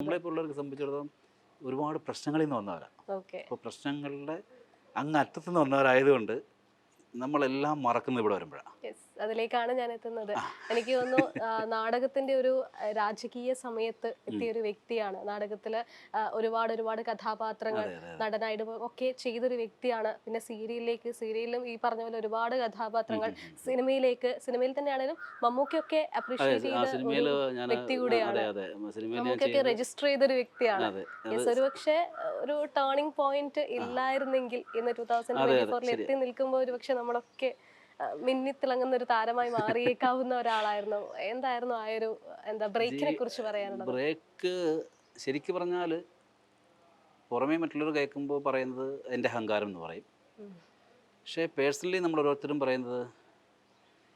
നമ്മളെ പോലുള്ളവർക്ക് സംബന്ധിച്ചിടത്തോളം ഒരുപാട് പ്രശ്നങ്ങളിൽ നിന്ന് വന്നവരാണ് ഓക്കെ. അപ്പോൾ പ്രശ്നങ്ങളുടെ അങ്ങ് അറ്റത്തുനിന്ന് വന്നവരായതുകൊണ്ട് നമ്മളെല്ലാം മറക്കുന്നത് ഇവിടെ വരുമ്പോഴാണ്. അതിലേക്കാണ് ഞാൻ എത്തുന്നത്. എനിക്ക് തോന്നുന്നു നാടകത്തിന്റെ ഒരു രാജകീയ സമയത്ത് എത്തിയ ഒരു വ്യക്തിയാണ്. നാടകത്തിൽ ഒരുപാട് ഒരുപാട് കഥാപാത്രങ്ങൾ. നടനായിട്ട് ഒക്കെ ചെയ്തൊരു വ്യക്തിയാണ്. പിന്നെ സീരിയലിലേക്ക് സീരിയലിലും ഈ പറഞ്ഞ പോലെ ഒരുപാട് കഥാപാത്രങ്ങൾ സിനിമയിലേക്ക് സിനിമയിൽ തന്നെയാണെങ്കിലും മമ്മൂക്കൊക്കെ അപ്രീഷിയേറ്റ് ചെയ്ത വ്യക്തി കൂടെയാണ്. മമ്മൂക്കൊക്കെ രജിസ്റ്റർ ചെയ്തൊരു വ്യക്തിയാണ്. യെസ് ഒരു ടേണിംഗ് പോയിന്റ് ഇല്ലായിരുന്നെങ്കിൽ ഇന്ന് ടൂ തൗസൻഡ് ട്വന്റി ഫോറിൽ എത്തി നിൽക്കുമ്പോൾ ഒരു പക്ഷെ നമ്മളൊക്കെ മിന്നി മിന്നിത്തിളങ്ങുന്ന ഒരു താരമായി മാറിയേക്കാവുന്ന ഒരാളായിരുന്നു. എന്തായിരുന്നു ആ ഒരു എന്താ ബ്രേക്കിനെ കുറിച്ച് പറയാനുള്ളത്? ബ്രേക്ക് ശരിക്കും പറഞ്ഞാൽ പുറമേ മറ്റുള്ളവർ കേൾക്കുമ്പോൾ പറയുന്നത് എന്റെ അഹങ്കാരം എന്ന് പറയും. പക്ഷേ പേഴ്സണലി നമ്മൾ ഓരോരുത്തരും പറയുന്നത്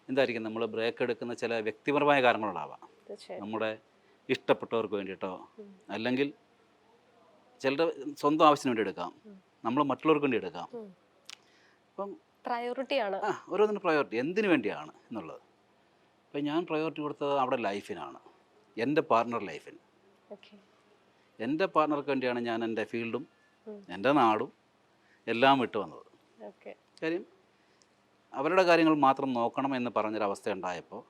എന്തായിരിക്കും? നമ്മൾ ബ്രേക്ക് എടുക്കുന്ന ചില വ്യക്തിപരമായ കാരണങ്ങളുണ്ടാവാം നമ്മുടെ ഇഷ്ടപ്പെട്ടവർക്ക് വേണ്ടിയിട്ടോ. അല്ലെങ്കിൽ ചിലരുടെ സ്വന്തം ആവശ്യത്തിന് വേണ്ടി എടുക്കാം. നമ്മൾ മറ്റുള്ളവർക്ക് വേണ്ടി എടുക്കാം. അപ്പം പ്രയോറിറ്റി ആണ് ആ ഓരോന്നിന് പ്രയോറിറ്റി. എന്തിനു വേണ്ടിയാണ് എന്നുള്ളത്. അപ്പം ഞാൻ പ്രയോറിറ്റി കൊടുത്തത് അവിടെ ലൈഫിനാണ്. എന്റെ പാർട്ണർ ലൈഫിന്. ഓക്കെ. എന്റെ പാർട്ണർക്ക് വേണ്ടിയാണ് ഞാൻ എന്റെ ഫീൽഡും എന്റെ നാടും എല്ലാം വിട്ടു വന്നത്. ഓക്കെ. കാര്യം അവരുടെ കാര്യങ്ങൾ മാത്രം നോക്കണം എന്ന് പറഞ്ഞൊരവസ്ഥ ഉണ്ടായപ്പോൾ.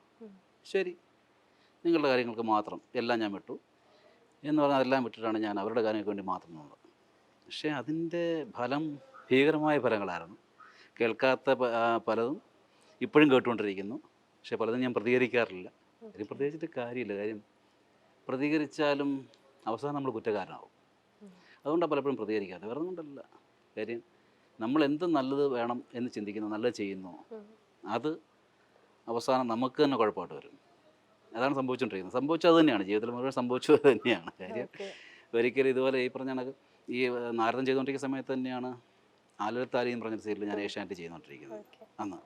ശരി നിങ്ങളുടെ കാര്യങ്ങൾക്ക് മാത്രം എല്ലാം ഞാൻ വിട്ടു എന്ന് പറഞ്ഞാൽ അതെല്ലാം വിട്ടിട്ടാണ് ഞാൻ അവരുടെ കാര്യങ്ങൾക്ക് വേണ്ടി മാത്രം നിന്നത്. പക്ഷേ അതിന്റെ ഫലം ഭീകരമായ ഫലങ്ങളായിരുന്നു. കേൾക്കാത്ത പലതും ഇപ്പോഴും കേട്ടുകൊണ്ടിരിക്കുന്നു. പക്ഷേ പലതും ഞാൻ പ്രതികരിക്കാറില്ല. കാര്യം പ്രതികരിച്ചിട്ട് കാര്യമില്ല. കാര്യം പ്രതികരിച്ചാലും അവസാനം നമ്മൾ കുറ്റക്കാരനാവും. അതുകൊണ്ടാണ് പലപ്പോഴും പ്രതികരിക്കാറ്. വേറെ കൊണ്ടല്ല കാര്യം നമ്മൾ എന്ത് നല്ലത് വേണം എന്ന് ചിന്തിക്കുന്നു നല്ലത് ചെയ്യുന്നു അത് അവസാനം നമുക്ക് തന്നെ കുഴപ്പമായിട്ട് വരും. അതാണ് സംഭവിച്ചുകൊണ്ടിരിക്കുന്നത്. സംഭവിച്ചത് തന്നെയാണ്. ജീവിതത്തിൽ മുഴുവൻ സംഭവിച്ചത് തന്നെയാണ്. കാര്യം ഒരിക്കലും ഇതുപോലെ ഈ പറഞ്ഞ കണക്ക് ഈ നാരദം ചെയ്തുകൊണ്ടിരിക്കുന്ന സമയത്ത് തന്നെയാണ് ആലത്താരി എന്ന് പറഞ്ഞൊരു സീരിയൽ ഞാൻ ഏഷ്യാനെറ്റ് ചെയ്തുകൊണ്ടിരിക്കുന്നത് അന്ന്.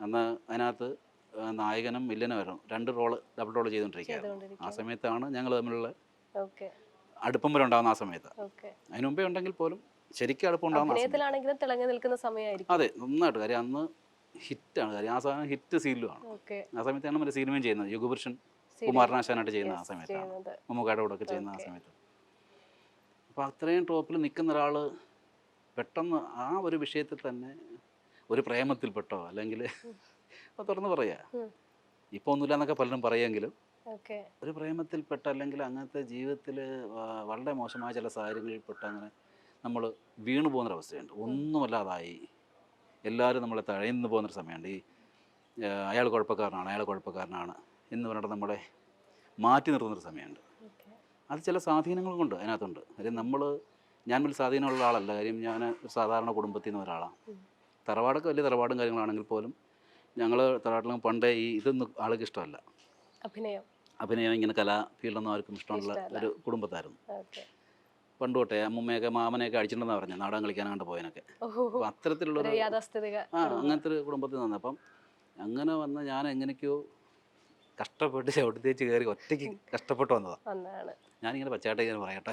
അന്ന് അതിനകത്ത് നായകനും വില്ലനും വരും രണ്ട് റോൾ ഡബിൾ റോൾ ചെയ്തുകൊണ്ടിരിക്കുകയാണ്. ആ സമയത്താണ് ഞങ്ങൾ തമ്മിലുള്ള അടുപ്പം വരെ ഉണ്ടാകുന്ന ആ സമയത്ത്. അതിനു മുമ്പേ ഉണ്ടെങ്കിൽ പോലും ശരിക്കും അടുപ്പം ഉണ്ടാകുന്ന തിളങ്ങി നിൽക്കുന്ന സമയമായിരിക്കും. അതെ നന്നായിട്ട്. കാര്യം അന്ന് ഹിറ്റാണ്. കാര്യം ആ സാധനം ഹിറ്റ് സീരിയലുമാണ് ആ സമയത്താണ് മറ്റേ സിനിമയും ചെയ്യുന്നത്. യുഗപുരുഷൻ കുമാരനാശാനായിട്ട് ചെയ്യുന്ന ആ സമയത്താണ്. മമ്മൂക്കായുടെ കൂടെ ഒക്കെ ചെയ്യുന്ന ആ സമയത്ത്. അപ്പോൾ അത്രയും ടോപ്പിൽ നിൽക്കുന്ന ഒരാൾ പെട്ടെന്ന് ആ ഒരു വിഷയത്തിൽ തന്നെ ഒരു പ്രേമത്തിൽപ്പെട്ടോ അല്ലെങ്കിൽ തുറന്ന് പറയാ. ഇപ്പൊ ഒന്നുമില്ല എന്നൊക്കെ പലരും പറയുമെങ്കിലും ഒരു പ്രേമത്തിൽപ്പെട്ട അല്ലെങ്കിൽ അങ്ങനത്തെ ജീവിതത്തിൽ വളരെ മോശമായ ചില സാഹചര്യങ്ങളിൽ സാഹചര്യങ്ങളിൽപ്പെട്ട് അങ്ങനെ നമ്മൾ വീണു പോകുന്നൊരവസ്ഥയുണ്ട്. ഒന്നുമല്ലാതായി. എല്ലാവരും നമ്മളെ തഴയുന്നു പോകുന്നൊരു സമയമുണ്ട്. ഈ അയാൾ കുഴപ്പക്കാരനാണ് അയാൾ കുഴപ്പക്കാരനാണ് എന്ന് പറഞ്ഞിട്ട് നമ്മളെ മാറ്റി നിർത്തുന്നൊരു സമയമുണ്ട്. അത് ചില സ്വാധീനങ്ങൾ കൊണ്ട് അതിനകത്തുണ്ട്. അല്ലെങ്കിൽ നമ്മൾ ഞാൻ വലിയ സ്വാധീനമുള്ള ആളല്ല കാര്യം ഞാൻ സാധാരണ കുടുംബത്തിൽ നിന്ന് ഒരാളാണ്. തറവാടൊക്കെ വലിയ തറവാടും കാര്യങ്ങളാണെങ്കിൽ പോലും ഞങ്ങൾ തറവാട്ടിലും പണ്ടേ ഈ ഇതൊന്നും ആൾക്ക് ഇഷ്ടമല്ല. അഭിനയം. അഭിനയം ഇങ്ങനെ കലാ ഫീൽഡൊന്നും ആർക്കും ഇഷ്ടമുള്ള ഒരു കുടുംബത്തായിരുന്നു. പണ്ട് തൊട്ടേ അമ്മമ്മയൊക്കെ മാമനെയൊക്കെ അടിച്ചിട്ടുണ്ടെന്ന് പറഞ്ഞു നാടകം കളിക്കാനാണ്ട് പോയനൊക്കെ ഓഹോ അപ്പോൾ അത്തരത്തിലുള്ള ആ അങ്ങനത്തെ ഒരു കുടുംബത്തിൽ നിന്ന് അപ്പം അങ്ങനെ വന്ന് ഞാൻ എങ്ങനെയൊക്കെയോ കഷ്ടപ്പെട്ട് ചവിട്ടി തേച്ച് കയറി ഒറ്റയ്ക്ക് കഷ്ടപ്പെട്ട് വന്നതാണ്. ഞാനിങ്ങനെ പച്ചായിട്ട് ഇങ്ങനെ പറയട്ടെ.